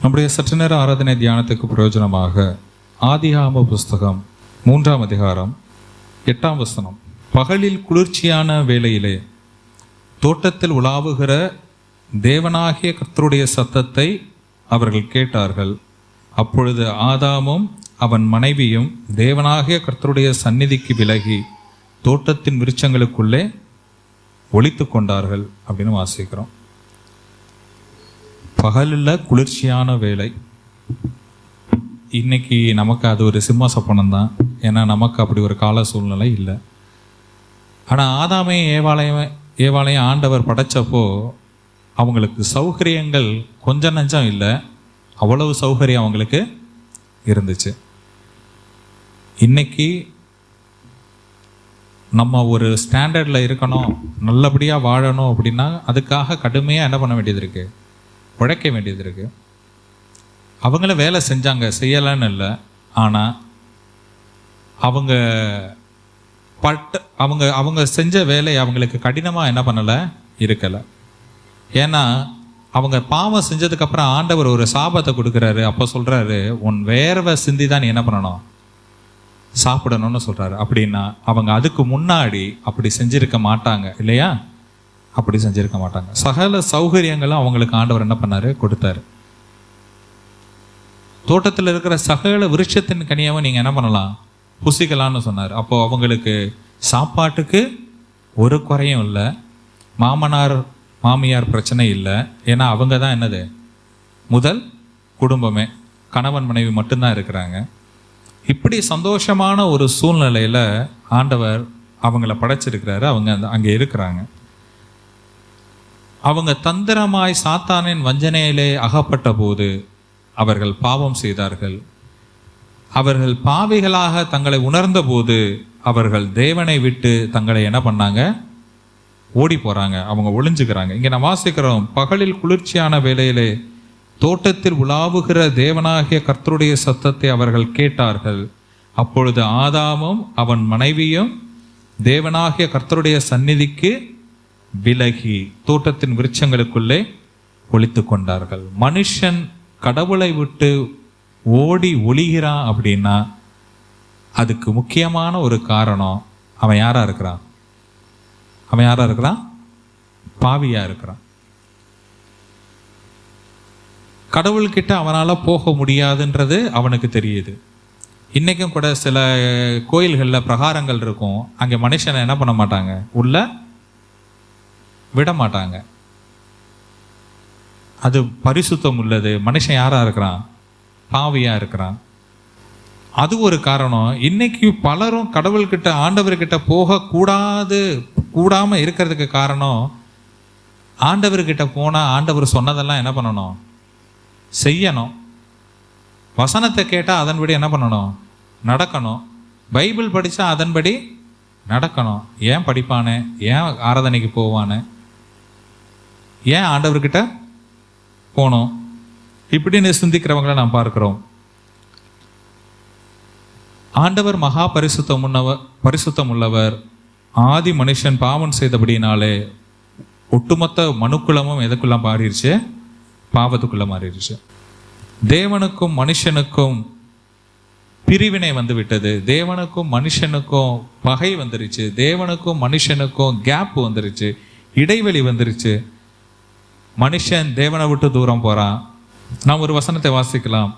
நம்முடைய சற்று நேர ஆராதனை தியானத்துக்கு பிரயோஜனமாக ஆதிகாம புஸ்தகம் மூன்றாம் அதிகாரம் எட்டாம் வசனம். பகலில் குளிர்ச்சியான வேளையிலே தோட்டத்தில் உலாவுகிற தேவனாகிய கர்த்தருடைய சத்தத்தை அவர்கள் கேட்டார்கள். அப்பொழுது ஆதாமும் அவன் மனைவியும் தேவனாகிய கர்த்தருடைய சந்நிதிக்கு விலகி தோட்டத்தின் விருட்சங்களுக்குள்ளே ஒழித்து கொண்டார்கள் அப்படின்னு வாசிக்கிறோம். பகலில் குளிர்ச்சியான வேலை இன்னைக்கு நமக்கு அது ஒரு சிம்ம சப்பனம் தான். ஏன்னா நமக்கு அப்படி ஒரு கால சூழ்நிலை இல்லை. ஆனால் ஆதாமையும் ஏவாலயம் ஏவாலயம் ஆண்டவர் படைச்சப்போ அவங்களுக்கு சௌகரியங்கள் கொஞ்சம் நஞ்சம் இல்லை. அவ்வளவு சௌகரியம் அவங்களுக்கு இருந்துச்சு. இன்னைக்கு நம்ம ஒரு ஸ்டாண்டர்டில் இருக்கணும் நல்லபடியாக வாழணும் அப்படின்னா அதுக்காக கடுமையாக என்ன பண்ண வேண்டியது இருக்குது உழைக்க வேண்டியது இருக்கு. அவங்கள வேலை செஞ்சாங்க செய்யலைன்னு இல்லை. ஆனால் அவங்க பட்டு அவங்க அவங்க செஞ்ச வேலை அவங்களுக்கு கடினமாக என்ன பண்ணலை? இருக்கலை. ஏன்னா அவங்க பாவம் செஞ்சதுக்கப்புறம் ஆண்டவர் ஒரு சாபத்தை கொடுக்குறாரு. அப்போ சொல்கிறாரு உன் வேர்வை சிந்தி தான் நீ என்ன பண்ணணும்? சாப்பிடணும்னு சொல்கிறாரு அப்படின்னா அவங்க அதுக்கு முன்னாடி அப்படி செஞ்சிருக்க மாட்டாங்க இல்லையா? அப்படி செஞ்சிருக்க மாட்டாங்க. சகல சௌகரியங்களும் அவங்களுக்கு ஆண்டவர் என்ன பண்ணாரு? கொடுத்தாரு. தோட்டத்தில் இருக்கிற சகல விருட்சத்தின் கனியாகவும் நீங்கள் என்ன பண்ணலாம்? புசிக்கலான்னு சொன்னார். அப்போ அவங்களுக்கு சாப்பாட்டுக்கு ஒரு குறையும் இல்லை. மாமனார் மாமியார் பிரச்சனை இல்லை. ஏன்னா அவங்க தான் என்னது? முதல் குடும்பமே. கணவன் மனைவி மட்டும்தான் இருக்கிறாங்க. இப்படி சந்தோஷமான ஒரு சூழ்நிலையில் ஆண்டவர் அவங்கள படைச்சிருக்கிறாரு. அவங்க அங்கே இருக்கிறாங்க. அவங்க தந்திரமாய் சாத்தானின் வஞ்சனையிலே அகப்பட்ட போது அவர்கள் பாவம் செய்தார்கள். அவர்கள் பாவிகளாக தங்களை உணர்ந்தபோது அவர்கள் தேவனை விட்டு தங்களை என்ன பண்ணாங்க? ஓடி போறாங்க. அவங்க ஒளிஞ்சுக்கிறாங்க. இங்க நான் வாசிக்கிறோம் பகலில் குளிர்ச்சியான வேலையிலே தோட்டத்தில் உலாவுகிற தேவனாகிய கர்த்தருடைய சத்தத்தை அவர்கள் கேட்டார்கள். அப்பொழுது ஆதாமும் அவன் மனைவியும் தேவனாகிய கர்த்தருடைய சந்நிதிக்கு விலகி தோட்டத்தின் விருட்சங்களுக்குள்ளே ஒழித்து கொண்டார்கள் மனுஷன் கடவுளை விட்டு ஓடி ஒளிகிறான் அப்படின்னா அதுக்கு முக்கியமான ஒரு காரணம் அவன் யாரா இருக்கிறான்? அவன் யாரா இருக்கிறான்? பாவியா இருக்கிறான். கடவுள்கிட்ட அவனால போக முடியாதுன்றது அவனுக்கு தெரியுது. இன்னைக்கும் கூட சில கோயில்களில் பிரகாரங்கள் இருக்கும். அங்கே மனுஷனை என்ன பண்ண மாட்டாங்க? உள்ள விட மாட்டாங்க அது பரிசுத்தம் உள்ளது மனுஷன் யாராக இருக்கிறான்? பாவியாக இருக்கிறான். அது ஒரு காரணம். இன்னைக்கு பலரும் கடவுள்கிட்ட ஆண்டவர்கிட்ட போகக்கூடாது கூடாமல் இருக்கிறதுக்கு காரணம் ஆண்டவர்கிட்ட போனால் ஆண்டவர் சொன்னதெல்லாம் என்ன பண்ணணும்? செய்யணும். வசனத்தை கேட்டால் அதன்படி என்ன பண்ணணும்? நடக்கணும். பைபிள் படித்தா அதன்படி நடக்கணும். ஏன் படிப்பானே? ஏன் ஆராதனைக்கு போவானே? ஏன் ஆண்டவர்கிட்ட போனோம்? இப்படின்னு சிந்திக்கிறவங்கள நாம் பார்க்கிறோம். ஆண்டவர் மகா பரிசுத்தம் உன்னவர் பரிசுத்தம் உள்ளவர். ஆதி மனுஷன் பாவம் செய்தபடினாலே ஒட்டுமொத்த மனுக்குலமும் எதுக்குள்ள மாறிடுச்சு பாவத்துக்குள்ள மாறிடுச்சு தேவனுக்கும் மனுஷனுக்கும் பிரிவினை வந்து விட்டது தேவனுக்கும் மனுஷனுக்கும் பகை வந்துருச்சு. தேவனுக்கும் மனுஷனுக்கும் கேப் வந்துருச்சு. இடைவெளி வந்துருச்சு. மனுஷன் தேவனை விட்டு தூரம் போகிறான் நாம் ஒரு வசனத்தை வாசிக்கலாம்.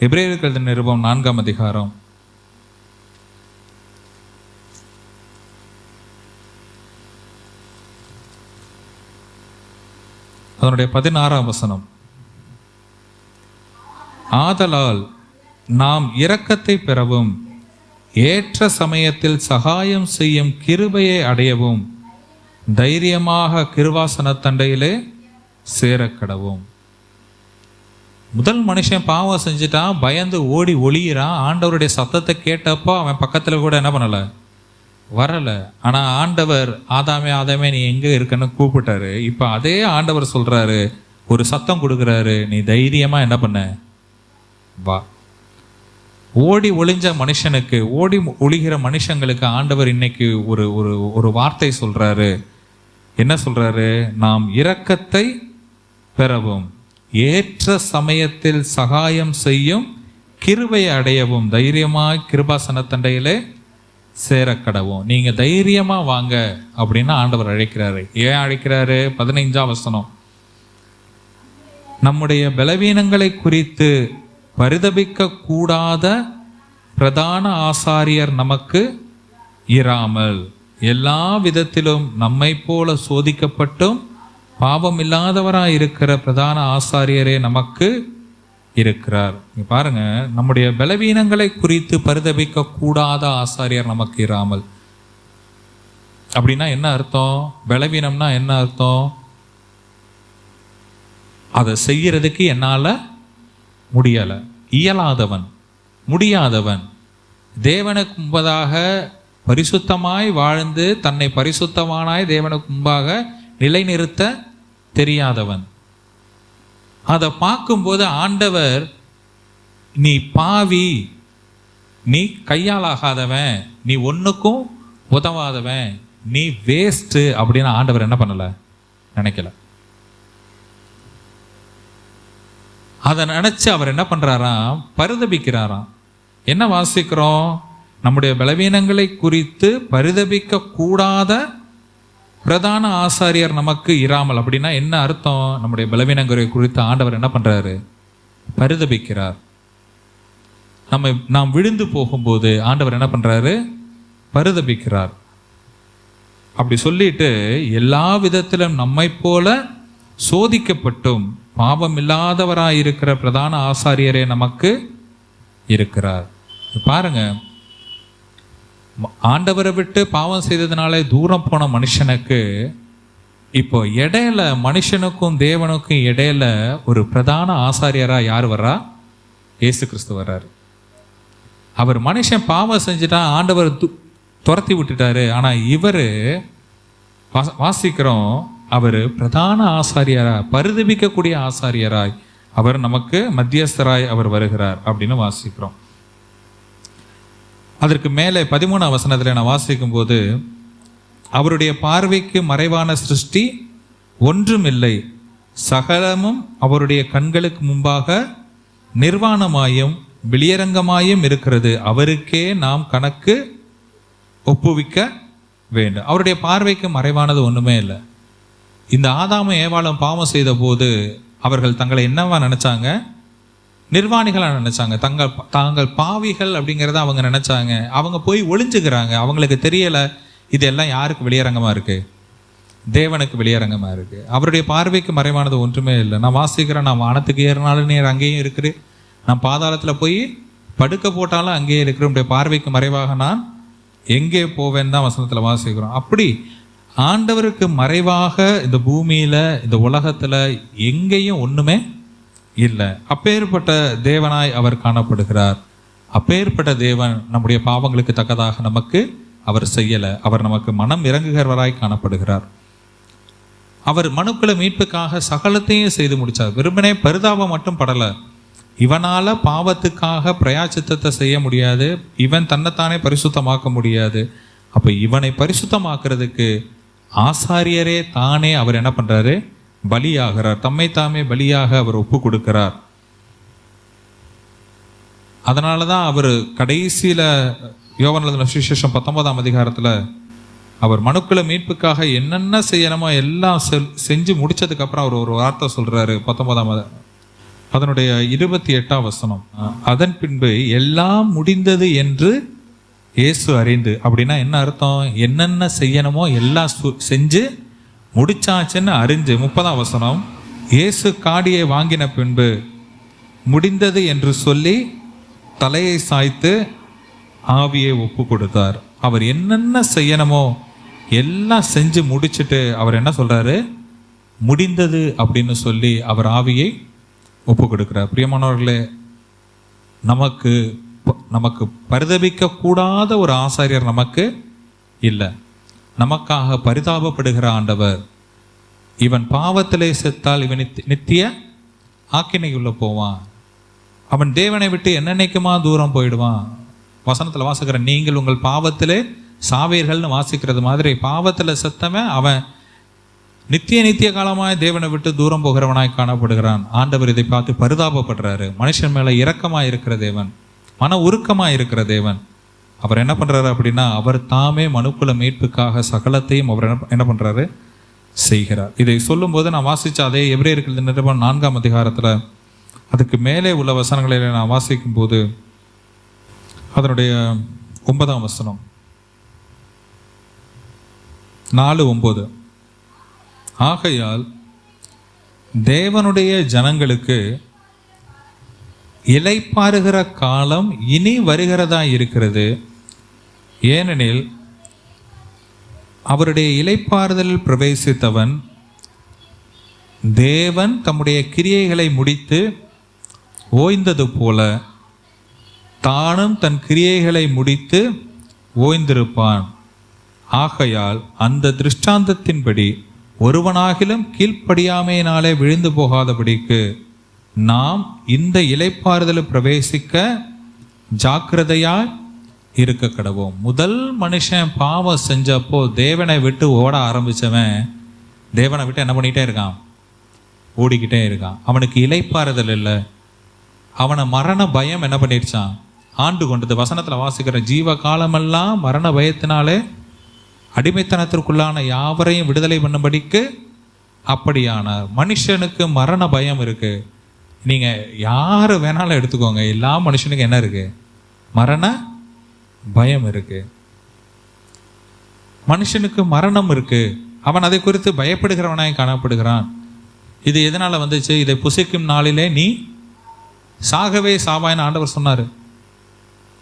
எப்ரேயர்கள் நிருபம் நான்காம் அதிகாரம். அதனுடைய பதினாறாம் வசனம். ஆதலால் நாம் இரக்கத்தை பெறவும் ஏற்ற சமயத்தில் சகாயம் செய்யும் கிருபையை அடையவும் தைரியமாக கிருவாசன தண்டையிலே சேரக்கடவும். முதல் மனுஷன் பாவம் செஞ்சுட்டான் பயந்து ஓடி ஒளியிறான் ஆண்டவருடைய சத்தத்தை கேட்டப்போ அவன் பக்கத்தில் கூட என்ன பண்ணலை? வரலை. ஆனால் ஆண்டவர் ஆதாமே ஆதாமே நீ எங்கே இருக்கன்னு கூப்பிட்டாரு. இப்போ அதே ஆண்டவர் சொல்கிறாரு ஒரு சத்தம் கொடுக்குறாரு நீ தைரியமாக என்ன பண்ண? வா. ஓடி ஒளிஞ்ச மனுஷனுக்கு ஓடி ஒளிகிற மனுஷங்களுக்கு ஆண்டவர் இன்னைக்கு ஒரு ஒரு ஒரு வார்த்தை சொல்கிறாரு என்ன சொல்கிறாரு நாம் இரக்கத்தை பெறவும். ஏற்ற சமயத்தில் சகாயம் செய்யும் கிருவை அடையவும். தைரியமாக கிருபாசன தண்டையிலே சேரக்கடவும். நீங்கள் தைரியமாக வாங்க அப்படின்னு ஆண்டவர் அழைக்கிறாரு. ஏன் அழைக்கிறாரு? பதினைஞ்சாம் வசனம். நம்முடைய பலவீனங்களை குறித்து பரிதபிக்க கூடாத பிரதான ஆசாரியர் நமக்கு இராமல். எல்லா விதத்திலும் நம்மை போல சோதிக்கப்பட்டும் பாவம் இல்லாதவராக இருக்கிற பிரதான ஆசாரியரே நமக்கு இருக்கிறார். இங்க பாருங்க நம்முடைய பலவீனங்களை குறித்து பரிதபிக்க கூடாத ஆசாரியர் நமக்கு இராமல். அப்படின்னா என்ன அர்த்தம்? பலவீனம்னா என்ன அர்த்தம்? அதை செய்யறதுக்கு என்னால முடியலை. இயலாதவன் முடியாதவன். தேவனுக்கு முன்பதாக பரிசுத்தமாய் வாழ்ந்து தன்னை பரிசுத்தமானாய் தேவனுக்கு முன்பாக நிலைநிறுத்த தெரியாதவன். அதை பார்க்கும்போது ஆண்டவர் நீ பாவி நீ கையாளாகாதவன் நீ ஒன்றுக்கும் உதவாதவன் நீ வேஸ்ட்டு அப்படின்னு ஆண்டவர் என்ன பண்ணலை? நினைக்கல. அதை நினச்சி அவர் என்ன பண்ணுறாராம் பரிதபிக்கிறாராம். என்ன வாசிக்கிறோம்? நம்முடைய பலவீனங்களை குறித்து பரிதபிக்க கூடாத பிரதான ஆசாரியர் நமக்கு இராமல். அப்படின்னா என்ன அர்த்தம்? நம்முடைய பலவீனங்குறை குறித்து ஆண்டவர் என்ன பண்றாரு? பரிதபிக்கிறார். நம்ம நாம் விழுந்து போகும்போது ஆண்டவர் என்ன பண்றாரு? பரிதபிக்கிறார். அப்படி சொல்லிட்டு எல்லா விதத்திலும் நம்மை போல சோதிக்கப்பட்டும் பாவம் இல்லாதவராயிருக்கிற பிரதான ஆசாரியரே நமக்கு இருக்கிறார். பாருங்க ஆண்டவரை விட்டு பாவம் செய்ததுனாலே தூரம் போன மனுஷனுக்கு இப்போ இடையில மனுஷனுக்கும் தேவனுக்கும் இடையில ஒரு பிரதான ஆசாரியராக யார் வர்றா? ஏசு கிறிஸ்து வர்றாரு. அவர் மனுஷன் பாவம் செஞ்சுட்டா ஆண்டவர் து- துரத்தி விட்டுட்டாரு. ஆனால் இவர் வாச- வாசிக்கிறோம் அவர் பிரதான ஆசாரியராய் பரிதவிக்கக்கூடிய ஆசாரியராய் அவர் நமக்கு மத்தியஸ்தராய் அவர் வருகிறார் அப்படின்னு வாசிக்கிறோம். அதற்கு மேலே பதிமூணாம் வசனத்தில் நான் வாசிக்கும் போது அவருடைய பார்வைக்கு மறைவான சிருஷ்டி ஒன்றுமில்லை. சகலமும் அவருடைய கண்களுக்கு முன்பாக நிர்வாணமாயும் வெளியரங்கமாயும் இருக்கிறது. அவருக்கே நாம் கணக்கு ஒப்புவிக்க வேண்டும். அவருடைய பார்வைக்கு மறைவானது ஒன்றுமே இல்லை. இந்த ஆதாமும் ஏவாளும் பாவம் செய்த போது அவர்கள் தங்களை என்னவா நினைச்சாங்க? நிர்வாணிகளாக நினைச்சாங்க. தங்கள் தாங்கள் பாவிகள் அப்படிங்கிறத அவங்க நினைச்சாங்க. அவங்க போய் ஒளிஞ்சுக்கிறாங்க அவங்களுக்கு தெரியல இதெல்லாம் யாருக்கு வெளியரங்கமா இருக்கு? தேவனுக்கு வெளியரங்கமா இருக்கு. அவருடைய பார்வைக்கு மறைவானது ஒன்றுமே இல்லை. நான் வாசிக்கிறேன் நான் வானத்துக்கு ஏறினாலும் நீர் அங்கேயும் இருக்குது. நான் பாதாளத்தில் போய் படுக்க போட்டாலும் அங்கேயே இருக்கிற பார்வைக்கு மறைவாக நான் எங்கே போவேன்னு தான் வசனத்தில் வாசிக்கிறோம். அப்படி ஆண்டவருக்கு மறைவாக இந்த பூமியில இந்த உலகத்துல எங்கேயும் ஒன்றுமே இல்லை. அப்பேற்பட்ட தேவனாய் அவர் காணப்படுகிறார். அப்பேற்பட்ட தேவன் நம்முடைய பாவங்களுக்கு தக்கதாக நமக்கு அவர் செய்யலை. அவர் நமக்கு மனம் இறங்குகிறவராய் காணப்படுகிறார். அவர் மனுக்களை மீட்புக்காக சகலத்தையும் செய்து முடித்தார் வெறுமனே பரிதாபம் மட்டும் படலை. இவனால் பாவத்துக்காக பிரயாச்சித்தத்தை செய்ய முடியாது. இவன் தன்னைத்தானே பரிசுத்தமாக்க முடியாது. அப்போ இவனை பரிசுத்தமாக்குறதுக்கு ஆசாரியரே தானே அவர் என்ன பண்ணுறாரு பலியாகிறார். தம்மை தாமே பலியாக அவர் ஒப்பு கொடுக்கிறார் அதனால தான் அவர் கடைசியில் யோவனல விசேஷம் பத்தொன்பதாம் அதிகாரத்தில் அவர் மனுக்களை மீட்புக்காக என்னென்ன செய்யணுமோ எல்லாம் செல்- செஞ்சு முடிச்சதுக்கப்புறம் அவர் ஒரு வார்த்தை சொல்கிறாரு பத்தொன்பதாம் அதனுடைய இருபத்தி எட்டாம் வசனம். அதன் பின்பு எல்லாம் முடிந்தது என்று இயேசு அறிந்து அப்படின்னா என்ன அர்த்தம்? என்னென்ன செய்யணுமோ எல்லாம் செஞ்சு முடிச்சாச்சுன்னு அறிஞ்சு முப்பதாம் வசனம் இயேசு காடியை வாங்கின பின்பு முடிந்தது என்று சொல்லி தலையை சாய்த்து ஆவியை ஒப்பு கொடுத்தார் அவர் என்னென்ன செய்யணுமோ எல்லாம் செஞ்சு முடிச்சுட்டு அவர் என்ன சொல்றாரு? முடிந்தது அப்படின்னு சொல்லி அவர் ஆவியை ஒப்பு கொடுக்கிறார் பிரியமானவர்களே நமக்கு நமக்கு பரிதபிக்க கூடாத ஒரு ஆசாரியர் நமக்கு இல்லை. நமக்காக பரிதாபப்படுகிற ஆண்டவர். இவன் பாவத்திலே செத்தால் இவன் நித்திய ஆக்கினைக்குள்ள போவான். அவன் தேவனை விட்டு என்னென்னைக்குமா தூரம் போயிடுவான்? வசனத்தில் வாசிக்கிற நீங்கள் உங்கள் பாவத்திலே சாவீர்கள்னு வாசிக்கிறது மாதிரி பாவத்தில் செத்தவன் அவன் நித்திய நித்திய காலமாய் தேவனை விட்டு தூரம் போகிறவனாய் காணப்படுகிறான். ஆண்டவர் இதை பார்த்து பரிதாபப்படுறாரு. மனுஷன் மேலே இரக்கமாக இருக்கிற தேவன். மன உருக்கமாக இருக்கிற தேவன். அவர் என்ன பண்ணுறாரு அப்படின்னா அவர் தாமே மனுக்குல மீட்புக்காக சகலத்தையும் அவர் என்ன- என்ன பண்றாரு? செய்கிறார். இதை சொல்லும்போது நான் வாசிச்ச அதே இருக்கிறது நிறுவனம் நான்காம் அதிகாரத்தில் அதுக்கு மேலே உள்ள வசனங்களை நான் வாசிக்கும் போது அதனுடைய ஒன்பதாம் வசனம். நாலு ஒன்பது ஆகையால் தேவனுடைய ஜனங்களுக்கு இலைப்பாருகிற காலம் இனி வருகிறதா இருக்கிறது? ஏனெனில் அவருடைய இலைப்பாறுதலில் பிரவேசித்தவன் தேவன் தம்முடைய கிரியைகளை முடித்து ஓய்ந்தது போல தானும் தன் கிரியைகளை முடித்து ஓய்ந்திருப்பான். ஆகையால் அந்த திருஷ்டாந்தத்தின்படி ஒருவனாகிலும் கீழ்ப்படியாமையினாலே விழுந்து போகாதபடிக்கு நாம் இந்த இலைப்பாறுதலை பிரவேசிக்க ஜாக்கிரதையாய் இருக்க கடவோம் முதல் மனுஷன் பாவம் செஞ்சப்போ தேவனை விட்டு ஓட ஆரம்பித்தவன் தேவனை விட்டு என்ன பண்ணிகிட்டே இருக்கான்? ஓடிக்கிட்டே இருக்கான். அவனுக்கு இலைப்பாறுதல் இல்லை. அவனை மரண பயம் என்ன பண்ணிடுச்சான்? ஆண்டு கொண்டது. வசனத்தில் வாசிக்கிற ஜீவ காலமெல்லாம் மரண பயத்தினாலே அடிமைத்தனத்திற்குள்ளான யாவரையும் விடுதலை பண்ணும்படிக்கு அப்படியானார். மனுஷனுக்கு மரண பயம் இருக்குது நீங்கள் யார் வேணாலும் எடுத்துக்கோங்க. எல்லா மனுஷனுக்கும் என்ன இருக்குது மரண பயம் இருக்குது மனுஷனுக்கு மரணம் இருக்குது அவன் அதை குறித்து பயப்படுகிறவனாய் காணப்படுகிறான். இது எதனால் வந்துச்சு? இதை புசிக்கும் நாளிலே நீ சாகவே சாவாயின்னு ஆண்டவர் சொன்னார்.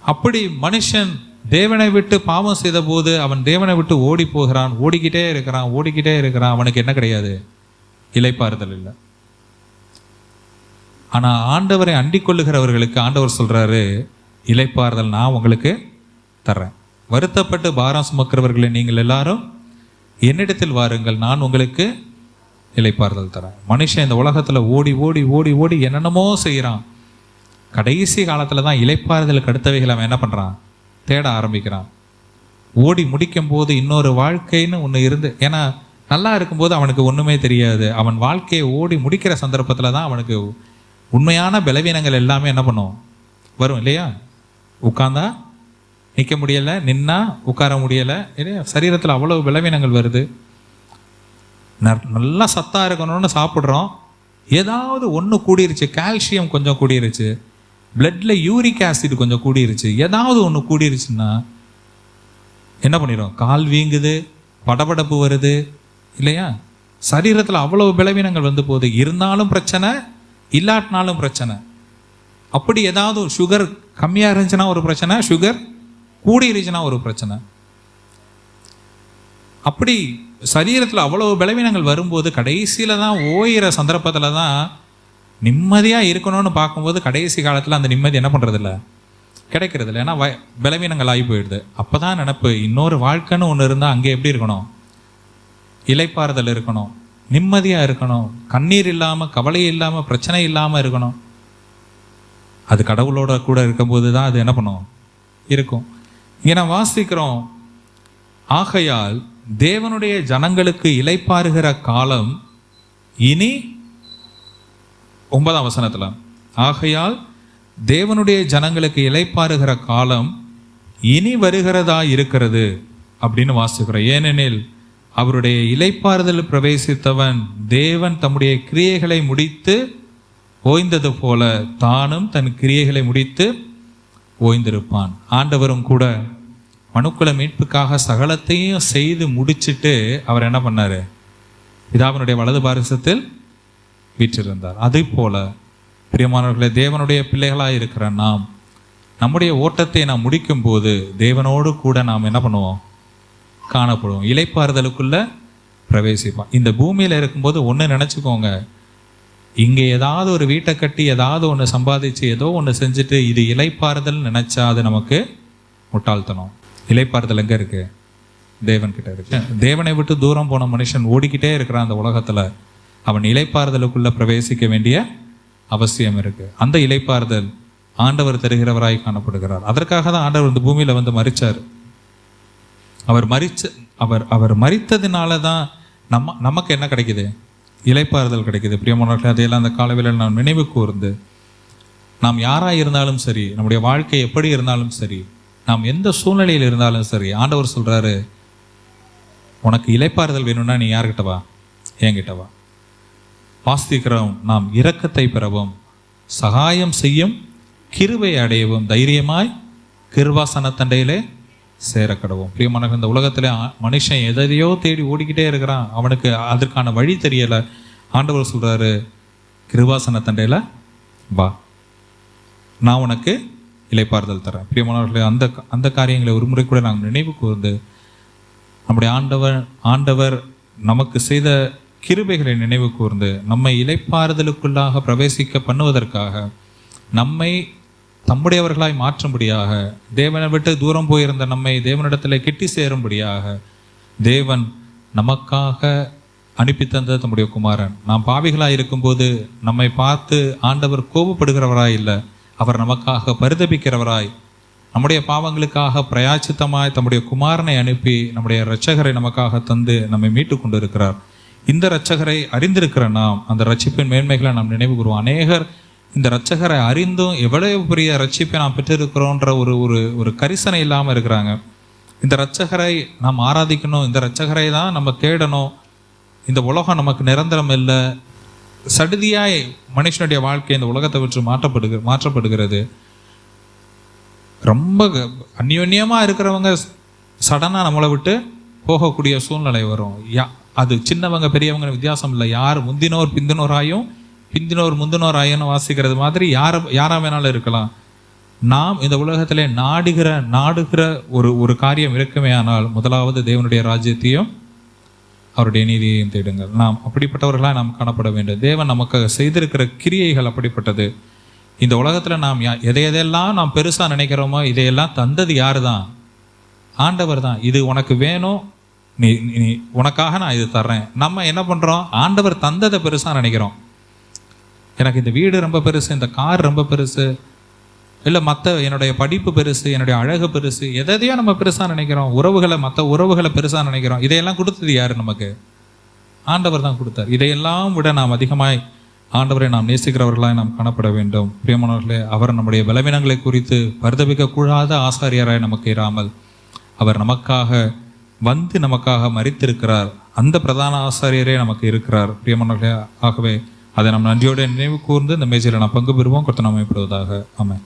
அப்படி மனுஷன் தேவனை விட்டு பாவம் செய்த போது அவன் தேவனை விட்டு ஓடி போகிறான். ஓடிக்கிட்டே இருக்கிறான். ஓடிக்கிட்டே இருக்கிறான். அவனுக்கு என்ன கிடையாது? இலைப்பாறுதல் இல்லை. ஆனால் ஆண்டவரை அண்டிக் கொள்ளுகிறவர்களுக்கு ஆண்டவர் சொல்கிறாரு இலைப்பாறுதல் நான் உங்களுக்கு தர்றேன். வருத்தப்பட்டு பாரம் சுமக்கிறவர்களை நீங்கள் எல்லாரும் என்னிடத்தில் வாருங்கள் நான் உங்களுக்கு இலைப்பாறுதல் தரேன் மனுஷன் இந்த உலகத்தில் ஓடி ஓடி ஓடி ஓடி என்னென்னமோ செய்கிறான் கடைசி காலத்தில் தான் இலைப்பாறுதலுக்கு அடுத்தவைகள் அவன் என்ன பண்ணுறான் தேட ஆரம்பிக்கிறான். ஓடி முடிக்கும் போது இன்னொரு வாழ்க்கைன்னு ஒன்று இருந்து ஏன்னா நல்லா இருக்கும்போது அவனுக்கு ஒன்றுமே தெரியாது. அவன் வாழ்க்கையை ஓடி முடிக்கிற சந்தர்ப்பத்தில் தான் அவனுக்கு உண்மையான பலவீனங்கள் எல்லாமே என்ன பண்ணும்? வரும் இல்லையா? உட்காந்தா நிற்க முடியலை நின்னா உட்கார முடியலை இல்லையா? சரீரத்தில் அவ்வளவு பலவீனங்கள் வருது. நல்லா சத்தாக இருக்கணும்னு சாப்பிட்றோம். ஏதாவது ஒன்று கூடிருச்சு கால்சியம் கொஞ்சம் கூடிருச்சு பிளட்டில் யூரிக் ஆசிட் கொஞ்சம் கூடிருச்சு ஏதாவது ஒன்று கூடிருச்சுன்னா என்ன பண்ணிடும் கால் வீங்குது படபடப்பு வருது இல்லையா? சரீரத்தில் அவ்வளவு பலவீனங்கள் வந்து போகுது. இருந்தாலும் பிரச்சனை இல்லாட்டினாலும் பிரச்சனை. அப்படி ஏதாவது சுகர் கம்மியாக இருந்துச்சுன்னா ஒரு பிரச்சனை சுகர் கூடி இருந்துச்சுன்னா ஒரு பிரச்சனை. அப்படி சரீரத்தில் அவ்வளோ பலவீனங்கள் வரும்போது கடைசியில் தான் ஓயிற சந்தர்ப்பத்தில் தான் நிம்மதியாக இருக்கணும்னு பார்க்கும்போது கடைசி காலத்தில் அந்த நிம்மதி என்ன பண்ணுறதில்ல கிடைக்கிறது இல்லை ஏன்னா வ பலவீனங்கள் ஆகி போயிடுது. அப்பதான் நினப்பு இன்னொரு வாழ்க்கைன்னு ஒன்று இருந்தால் அங்கே எப்படி இருக்கணும்? இலைப்பாறுதல் இருக்கணும். நிம்மதியாக இருக்கணும். கண்ணீர் இல்லாமல் கவலை இல்லாமல் பிரச்சனை இல்லாமல் இருக்கணும். அது கடவுளோட கூட இருக்கும்போது தான் அது என்ன பண்ணும்? இருக்கும். இங்கே நான் வாசிக்கிறோம். ஆகையால் தேவனுடைய ஜனங்களுக்கு இலைப்பாருகிற காலம் இனி ஒன்பதாம் வசனத்தில். ஆகையால் தேவனுடைய ஜனங்களுக்கு இலைப்பாருகிற காலம் இனி வருகிறதா இருக்கிறது அப்படின்னு வாசிக்கிறோம். ஏனெனில் அவருடைய இலைப்பாறுதல் பிரவேசித்தவன் தேவன் தம்முடைய கிரியைகளை முடித்து ஓய்ந்தது போல தானும் தன் கிரியைகளை முடித்து ஓய்ந்திருப்பான். ஆண்டவரும் கூட மனுக்குல மீட்புக்காக சகலத்தையும் செய்து முடிச்சுட்டு அவர் என்ன பண்ணார்? பிதாவினுடைய வலது பாரிசத்தில் வீற்றிருந்தார். அதே போல பிரியமானவர்களே தேவனுடைய பிள்ளைகளாக இருக்கிற நாம் நம்முடைய ஓட்டத்தை நாம் முடிக்கும் போது தேவனோடு கூட நாம் என்ன பண்ணுவோம்? காணப்படுவோம் இலைப்பாறுதலுக்குள்ள பிரவேசிப்போம் இந்த பூமியில் இருக்கும்போது ஒன்று நினச்சிக்கோங்க. இங்கே ஏதாவது ஒரு வீட்டை கட்டி ஏதாவது ஒன்று சம்பாதிச்சு ஏதோ ஒன்று செஞ்சுட்டு இது இலைப்பாறுதல் நினைச்சா அது நமக்கு முட்டாள்தனம். இலைப்பாறுதல் எங்கே இருக்கு? தேவன்கிட்ட இருக்கு. தேவனை விட்டு தூரம் போன மனுஷன் ஓடிக்கிட்டே இருக்கிறான் அந்த உலகத்தில். அவன் இலைப்பாறுதலுக்குள்ள பிரவேசிக்க வேண்டிய அவசியம் இருக்கு. அந்த இலைப்பாறுதல் ஆண்டவர் தருகிறவராய் காணப்படுகிறார். அதற்காக தான் ஆண்டவர் இந்த பூமியில் வந்து மறிச்சார் அவர் மறிச்ச அவர் அவர் மறித்ததினால தான் நம்ம நமக்கு என்ன கிடைக்குது? இலைப்பாறுதல் கிடைக்குது. பிரியமானவர்களே அதையெல்லாம் அந்த காலவேளையில் நாம் நினைவு கூர்ந்து நாம் யாராக இருந்தாலும் சரி நம்முடைய வாழ்க்கை எப்படி இருந்தாலும் சரி நாம் எந்த சூழ்நிலையில் இருந்தாலும் சரி ஆண்டவர் சொல்கிறாரு உனக்கு இலைப்பாறுதல் வேணும்னா நீ யார்கிட்ட வா? என்கிட்ட வா. வாஸ்திக்கிறோம் நாம் இரக்கத்தை பெறவும் சகாயம் செய்யும் கிருவை அடையவும் தைரியமாய் கிருவாசன தண்டையிலே சேரக்கடவும். பிரியமான இந்த உலகத்தில் மனுஷன் எதையோ தேடி ஓடிக்கிட்டே இருக்கிறான். அவனுக்கு அதற்கான வழி தெரியலை. ஆண்டவர் சொல்கிறாரு கிருவாசன தண்டையில் வா. நான் உனக்கு இலைப்பாறுதல் தரேன். பிரியமானவர்களே அந்த அந்த காரியங்களை ஒரு முறை கூட நாங்கள் நினைவு கூர்ந்து நம்முடைய ஆண்டவர் ஆண்டவர் நமக்கு செய்த கிருபைகளை நினைவு கூர்ந்து நம்மை இலைப்பாறுதலுக்குள்ளாக பிரவேசிக்க பண்ணுவதற்காக நம்மை தம்முடையவர்களாய் மாற்றும்படியாக தேவனை விட்டு தூரம் போயிருந்த நம்மை தேவனிடத்தில் கெட்டி சேரும்படியாக தேவன் நமக்காக அனுப்பி தந்த தம்முடைய குமாரன். நாம் பாவிகளாக இருக்கும்போது நம்மை பார்த்து ஆண்டவர் கோபப்படுகிறவராய் இல்லை அவர் நமக்காக பரிதபிக்கிறவராய் நம்முடைய பாவங்களுக்காக பிரயாச்சித்தமாய் தம்முடைய குமாரனை அனுப்பி நம்முடைய இரட்சகரை நமக்காக தந்து நம்மை மீட்டு கொண்டிருக்கிறார். இந்த இரட்சகரை அறிந்திருக்கிற நாம் அந்த ரட்சிப்பின் மேன்மைகளை நாம் நினைவு கூறுவோம் அநேகர் இந்த ரட்சகரை அறிந்தும் எவ்வளவு பெரிய ரட்சிப்பை நாம் பெற்றிருக்கிறோன்ற ஒரு ஒரு ஒரு கரிசனை இல்லாமல் இருக்கிறாங்க. இந்த ரட்சகரை நாம் ஆராதிக்கணும். இந்த ரட்சகரை தான் நம்ம தேடணும். இந்த உலகம் நமக்கு நிரந்தரம் இல்லை. சடுதியாய் மனுஷனுடைய வாழ்க்கை இந்த உலகத்தை விட்டு மாற்றப்படுகிற மாற்றப்படுகிறது. ரொம்ப க- இருக்கிறவங்க சடனாக நம்மளை விட்டு போகக்கூடிய சூழ்நிலை வரும். யா அது சின்னவங்க பெரியவங்க வித்தியாசம் இல்லை. யார் முந்தினோர் பிந்தினோராயும் பிந்தினோர் முந்தினோராயும் வாசிக்கிறது மாதிரி யார யாராக வேணாலும் இருக்கலாம். நாம் இந்த உலகத்திலே நாடுகிற நாடுகிற ஒரு ஒரு காரியம் இருக்குமே ஆனால் முதலாவது தேவனுடைய ராஜ்யத்தையும் அவருடைய நீதியையும் தேடுங்கள். நாம் அப்படிப்பட்டவர்களாக நாம் காணப்பட வேண்டும். தேவன் நமக்கு செய்திருக்கிற கிரியைகள் அப்படிப்பட்டது. இந்த உலகத்தில் நாம் யா- எதை எதையெல்லாம் நாம் பெருசாக நினைக்கிறோமோ இதையெல்லாம் தந்தது யாரு தான் ஆண்டவர் தான் இது உனக்கு வேணும். நீ நீ உனக்காக நான் இது தர்றேன். நம்ம என்ன பண்ணுறோம் ஆண்டவர் தந்ததை பெருசாக நினைக்கிறோம். எனக்கு இந்த வீடு ரொம்ப பெருசு இந்த கார் ரொம்ப பெருசு இல்லை மற்ற என்னுடைய படிப்பு பெருசு என்னுடைய அழகு பெருசு எதையோ நம்ம பெருசாக நினைக்கிறோம் உறவுகளை மற்ற உறவுகளை பெருசாக நினைக்கிறோம் இதையெல்லாம் கொடுத்தது யார் நமக்கு? ஆண்டவர் தான் கொடுத்தார். இதையெல்லாம் விட நாம் அதிகமாய் ஆண்டவரை நாம் நேசிக்கிறவர்களாய் நாம் காணப்பட வேண்டும். பிரியமானவர்களே அவர் நம்முடைய பலவீனங்களை குறித்து பரிதபிக்க கூடாத ஆசாரியராய் நமக்கு இராமல் அவர் நமக்காக வந்து நமக்காக மறித்திருக்கிறார் அந்த பிரதான ஆசாரியரே நமக்கு இருக்கிறார். பிரியமானவர்களே ஆகவே அதை நாம் நன்றியோடு நினைவு கூர்ந்து இந்த மேஜையில் நாம் பங்கு பெறுவோம். கொத்த நாம் ஆமென்.